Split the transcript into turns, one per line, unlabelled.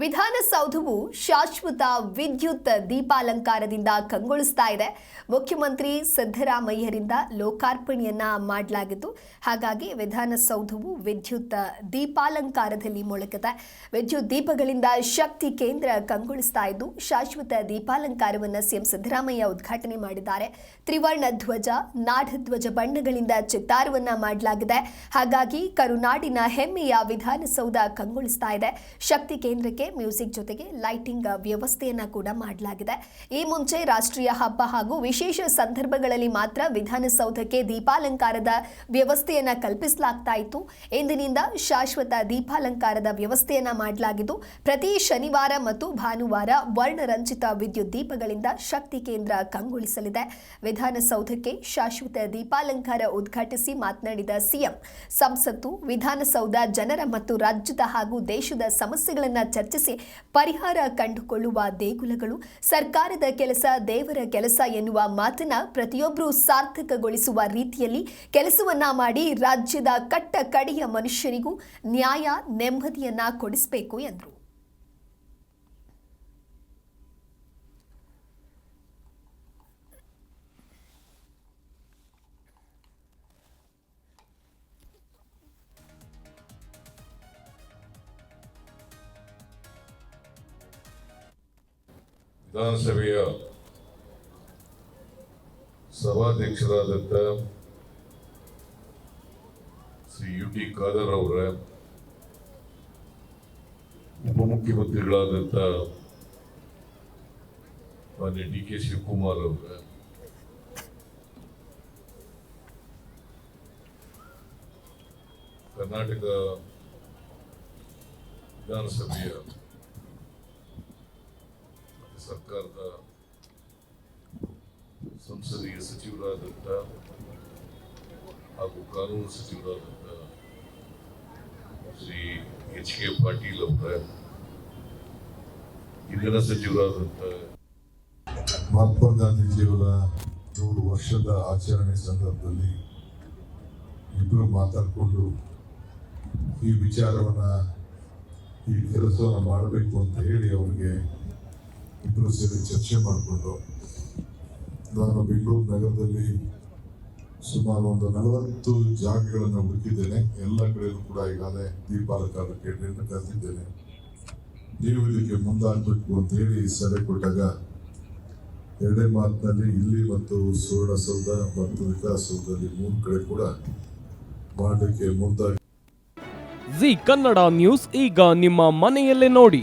ವಿಧಾನಸೌಧವು ಶಾಶ್ವತ ವಿದ್ಯುತ್ ದೀಪಾಲಂಕಾರದಿಂದ ಕಂಗೊಳಿಸ್ತಾ ಇದೆ. ಮುಖ್ಯಮಂತ್ರಿ ಸಿದ್ದರಾಮಯ್ಯರಿಂದ ಲೋಕಾರ್ಪಣೆಯನ್ನ ಮಾಡಲಾಗಿತ್ತು. ಹಾಗಾಗಿ ವಿಧಾನಸೌಧವು ವಿದ್ಯುತ್ ದೀಪಾಲಂಕಾರದಲ್ಲಿ ಮೊಳಗಿದೆ. ವಿದ್ಯುತ್ ದೀಪಗಳಿಂದ ಶಕ್ತಿ ಕೇಂದ್ರ ಕಂಗೊಳಿಸ್ತಾ ಇದ್ದು, ಶಾಶ್ವತ ದೀಪಾಲಂಕಾರವನ್ನು ಸಿಎಂ ಸಿದ್ದರಾಮಯ್ಯ ಉದ್ಘಾಟನೆ ಮಾಡಿದ್ದಾರೆ. ತ್ರಿವರ್ಣ ಧ್ವಜ ನಾಡಧ್ವಜ ಬಣ್ಣಗಳಿಂದ ಚಿತ್ತಾರವನ್ನ ಮಾಡಲಾಗಿದೆ. ಹಾಗಾಗಿ ಕರುನಾಡಿನ ಹೆಮ್ಮೆಯ ವಿಧಾನಸೌಧ ಕಂಗೊಳಿಸ್ತಾ ಇದೆ. ಶಕ್ತಿ ಕೇಂದ್ರಕ್ಕೆ ಮ್ಯೂಸಿಕ್ ಜೊತೆಗೆ ಲೈಟಿಂಗ್ ವ್ಯವಸ್ಥೆಯನ್ನ ಕೂಡ ಮಾಡಲಾಗಿದೆ. ಈ ಮುಂಚೆ ರಾಷ್ಟ್ರೀಯ ಹಬ್ಬ ಹಾಗೂ ವಿಶೇಷ ಸಂದರ್ಭಗಳಲ್ಲಿ ಮಾತ್ರ ವಿಧಾನಸೌಧಕ್ಕೆ ದೀಪಾಲಂಕಾರದ ವ್ಯವಸ್ಥೆಯನ್ನ ಕಲ್ಪಿಸಲಾಗ್ತಾ ಇತ್ತು. ಇಂದಿನಿಂದ ಶಾಶ್ವತ ದೀಪಾಲಂಕಾರದ ವ್ಯವಸ್ಥೆಯನ್ನ ಮಾಡಲಾಗಿದ್ದು, ಪ್ರತಿ ಶನಿವಾರ ಮತ್ತು ಭಾನುವಾರ ವರ್ಣರಂಜಿತ ವಿದ್ಯುತ್ ದೀಪಗಳಿಂದ ಶಕ್ತಿ ಕೇಂದ್ರ ಕಂಗೊಳಿಸಲಿದೆ. ವಿಧಾನಸೌಧಕ್ಕೆ ಶಾಶ್ವತ ದೀಪಾಲಂಕಾರ ಉದ್ಘಾಟಿಸಿ ಮಾತನಾಡಿದ ಸಿಎಂ, ಸಂಸತ್ತು, ವಿಧಾನಸೌಧ ಜನರ ಮತ್ತು ರಾಜ್ಯದ ಹಾಗೂ ದೇಶದ ಸಮಸ್ಯೆಗಳನ್ನು ಚರ್ಚಿಸಿ ಪರಿಹಾರ ಕಂಡುಕೊಳ್ಳುವ ದೇಗುಲಗಳು, ಸರ್ಕಾರದ ಕೆಲಸ, ದೇವರ ಕೆಲಸ ಎನ್ನುವ ಮಾತನ್ನ ಪ್ರತಿಯೊಬ್ಬರೂ ಸಾರ್ಥಕಗೊಳಿಸುವ ರೀತಿಯಲ್ಲಿ ಕೆಲಸವನ್ನ ಮಾಡಿ ರಾಜ್ಯದ ಕಟ್ಟ ಕಡೆಯ ಮನುಷ್ಯರಿಗೂ ನ್ಯಾಯ ನೆಮ್ಮದಿಯನ್ನ ಕೊಡಿಸಬೇಕು ಎಂದರು.
ವಿಧಾನಸಭೆಯ ಸಭಾಧ್ಯಕ್ಷರಾದಂಥ ಶ್ರೀ ಯು ಟಿ ಖಾದರ್ ಅವರ ಉಪಮುಖ್ಯಮಂತ್ರಿಗಳಾದಂಥ ಮಾನ್ಯ ಡಿ ಕೆ ಶಿವಕುಮಾರ್ ಅವರ, ಕರ್ನಾಟಕ ವಿಧಾನಸಭೆಯ ಸರ್ಕಾರದ ಸಂಸದೀಯ ಸಚಿವರಾದಂಥ ಹಾಗೂ ಕಾನೂನು ಸಚಿವರಾದಂಥ ಶ್ರೀ ಎಚ್ ಕೆ ಪಾಟೀಲ್ ಅವರ ಇಂಧನ ಸಚಿವರಾದಂಥ
ಮಹಾತ್ಮ ಗಾಂಧೀಜಿಯವರ ನೂರು ವರ್ಷದ ಆಚರಣೆ ಸಂದರ್ಭದಲ್ಲಿ ಇಬ್ಬರು ಮಾತಾಡಿಕೊಂಡು ಈ ವಿಚಾರವನ್ನ ಈ ಕೆಲಸವನ್ನು ಮಾಡಬೇಕು ಅಂತ ಹೇಳಿ ಅವರಿಗೆ ಇಬ್ಬರು ಸೇರಿ ಚರ್ಚೆ ಮಾಡಿಕೊಂಡು ನಾನು ಬೆಂಗಳೂರು ನಗರದಲ್ಲಿ ಸುಮಾರು ಒಂದು ನಲವತ್ತು ಜಾಗಗಳನ್ನು ಹುಡುಕಿದ್ದೇನೆ. ಎಲ್ಲ ಕಡೆಯೂ ಕೂಡ ಈಗಾಗಲೇ ದೀಪಾಲಂಕಾರಕ್ಕೆ ಟೆಂಡರ್ ಕರೆದಿದ್ದೇನೆ. ನೀವು ಇದಕ್ಕೆ ಮುಂದಾಗಬೇಕು ಅಂತ ಹೇಳಿ ಸಲಹೆ ಕೊಟ್ಟಾಗ ಎರಡೇ ಮಾತಿನಲ್ಲಿ ಇಲ್ಲಿ ಮತ್ತು ಸುವರ್ಣಸೌಧ ಮತ್ತು ವಿಕಾಸಸೌಧದಲ್ಲಿ ಮೂರು ಕಡೆ ಕೂಡ ಮಾಡಲಿಕ್ಕೆ ಮುಂದಾಗಿ
ಜಿ ಕನ್ನಡ ನ್ಯೂಸ್, ಈಗ ನಿಮ್ಮ ಮನೆಯಲ್ಲೇ ನೋಡಿ.